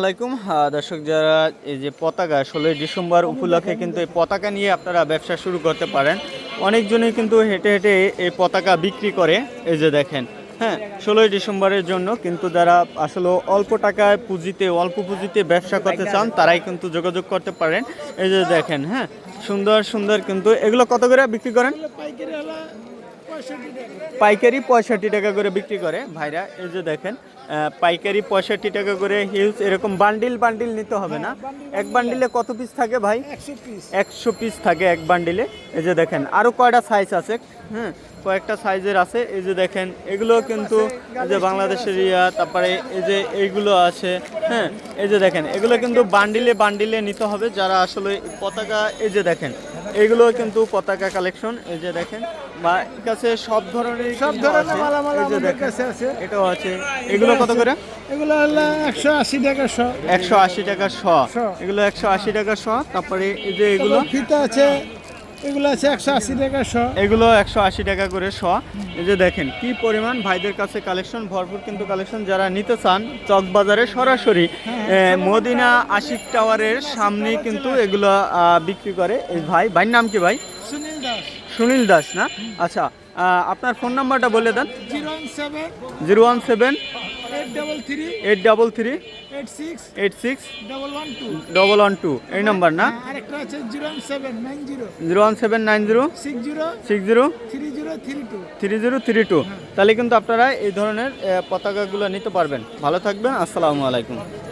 আলাইকুম। দর্শক যারা এই যে পতাকা, ষোলোই ডিসেম্বর উপলক্ষে কিন্তু এই পতাকা নিয়ে আপনারা ব্যবসা শুরু করতে পারেন। অনেকজনই কিন্তু হেঁটে হেঁটে এই পতাকা বিক্রি করে, এই যে দেখেন হ্যাঁ ষোলোই ডিসেম্বরের জন্য কিন্তু যারা আসলে অল্প টাকায় পুঁজিতে, অল্প পুঁজিতে ব্যবসা করতে চান, তারাই কিন্তু যোগাযোগ করতে পারেন। এই যে দেখেন হ্যাঁ সুন্দর সুন্দর কিন্তু, এগুলো কত করে বিক্রি করেন? পাইকারি পঁয়ষট্টি টাকা করে বিক্রি করে। ভাইরা এই যে দেখেন পাইকারি পঁয়ষট্টি টাকা করে হিউজ এরকম বান্ডিল বান্ডিল নিতে হবে না। এক বান্ডিলে কত পিস থাকে ভাই? একশো পিস একশো পিস থাকে এক বান্ডিলে এই যে দেখেন আরও কয়টা সাইজ আছে? হ্যাঁ কয়েকটা সাইজের আছে। এই যে দেখেন এগুলো কিন্তু এই যে বাংলাদেশের ইয়া তারপরে এই যে এইগুলো আছে। হ্যাঁ এই যে দেখেন এগুলো কিন্তু বান্ডিলে বান্ডিলে নিতে হবে। যারা আসলে পতাকা এই যে দেখেন এগুলো কিন্তু পতাকা কালেকশন এই যে দেখেন। বা কাছে সব ধরনের সব ধরনের। মালামাল আমাদের কাছে আছে। এটাও আছে। এগুলো কত করে? এগুলো হলো একশো আশি টাকা শ। একশো আশি টাকা শ। এগুলো একশো আশি টাকা শ। তারপরে এই যে এগুলো এগুলো ফিতা আছে এগুলো আছে একশো আশি টাকা শ। এগুলো একশো আশি টাকা করে শ। এই যে দেখেন কি পরিমাণ ভাইদের কাছে কালেকশন ভরপুর কিন্তু কালেকশন যারা নিতে চান চকবাজারে সরাসরি মদিনা আশিক টাওয়ারের সামনেই কিন্তু এগুলো বিক্রি করে। এই ভাই ভাইয়ের নাম কি ভাই? সুনীল দাস। সুনীল দাস না? আচ্ছা আপনার ফোন নাম্বারটা বলে দেন। Zero seven zero one seven eight double three eight double three eight six eight six double one two double one two এই নাম্বার না আছে zero seven nine zero. Zero one seven nine zero. Six zero six zero. Three zero three two. Three zero three two. তাহলে কিন্তু আপনারা এই ধরনের পতাকাগুলো নিতে পারবেন। ভালো থাকবেন। আসসালামু আলাইকুম।